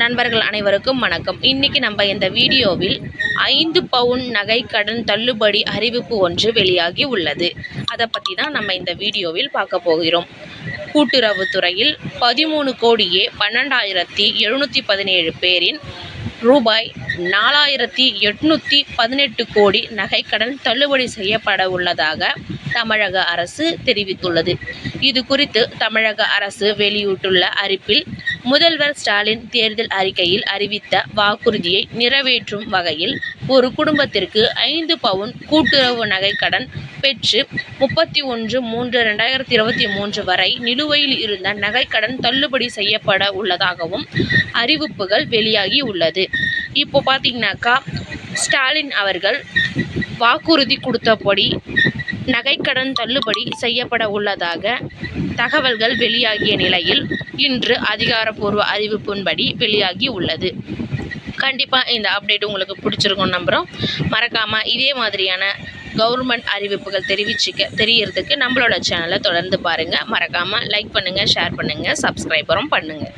நண்பர்கள் அனைவருக்கும் வணக்கம். இன்னைக்கு நம்ம இந்த வீடியோவில் ஐந்து பவுன் நகை கடன் தள்ளுபடி அறிவிப்பு ஒன்று வெளியாகி உள்ளது. அதை பற்றி தான் நம்ம இந்த வீடியோவில் பார்க்க போகிறோம். கூட்டுறவுத்துறையில் பதிமூணு கோடியே பன்னெண்டாயிரத்தி எழுநூற்றி பதினேழு பேரின் ரூபாய் நாலாயிரத்தி எட்நூற்றி பதினெட்டு கோடி நகைக்கடன் தள்ளுபடி செய்யப்பட உள்ளதாக தமிழக அரசு தெரிவித்துள்ளது. இது குறித்து தமிழக அரசு வெளியிட்டுள்ள அறிப்பில் முதல்வர் ஸ்டாலின் தேர்தல் அறிக்கையில் அறிவித்த வாக்குறுதியை நிறைவேற்றும் வகையில் ஒரு குடும்பத்திற்கு ஐந்து பவுன் கூட்டுறவு நகைக்கடன் பெற்று முப்பத்தி ஒன்று மூன்று ரெண்டாயிரத்தி இருபத்தி மூன்று வரை நிலுவையில் இருந்த நகைக்கடன் தள்ளுபடி செய்யப்பட உள்ளதாகவும் அறிவிப்புகள் வெளியாகி உள்ளது. இப்போ பார்த்தீங்கன்னாக்கா ஸ்டாலின் அவர்கள் வாக்குறுதி கொடுத்தபடி நகைக்கடன் தள்ளுபடி செய்யப்பட உள்ளதாக தகவல்கள் வெளியாகிய நிலையில் இன்று அதிகாரப்பூர்வ அறிவிப்பின்படி வெளியாகி உள்ளது. கண்டிப்பாக இந்த அப்டேட் உங்களுக்கு பிடிச்சிருக்கும் நம்புகிறோம் மறக்காமல் இதே மாதிரியான கவர்மெண்ட் அறிவிப்புகள் தெரிவிச்சுக்க தெரியறதுக்கு நம்மளோட சேனலை தொடர்ந்து பாருங்கள் மறக்காமல் லைக் பண்ணுங்கள் ஷேர் பண்ணுங்கள் சப்ஸ்கிரைபரும் பண்ணுங்கள்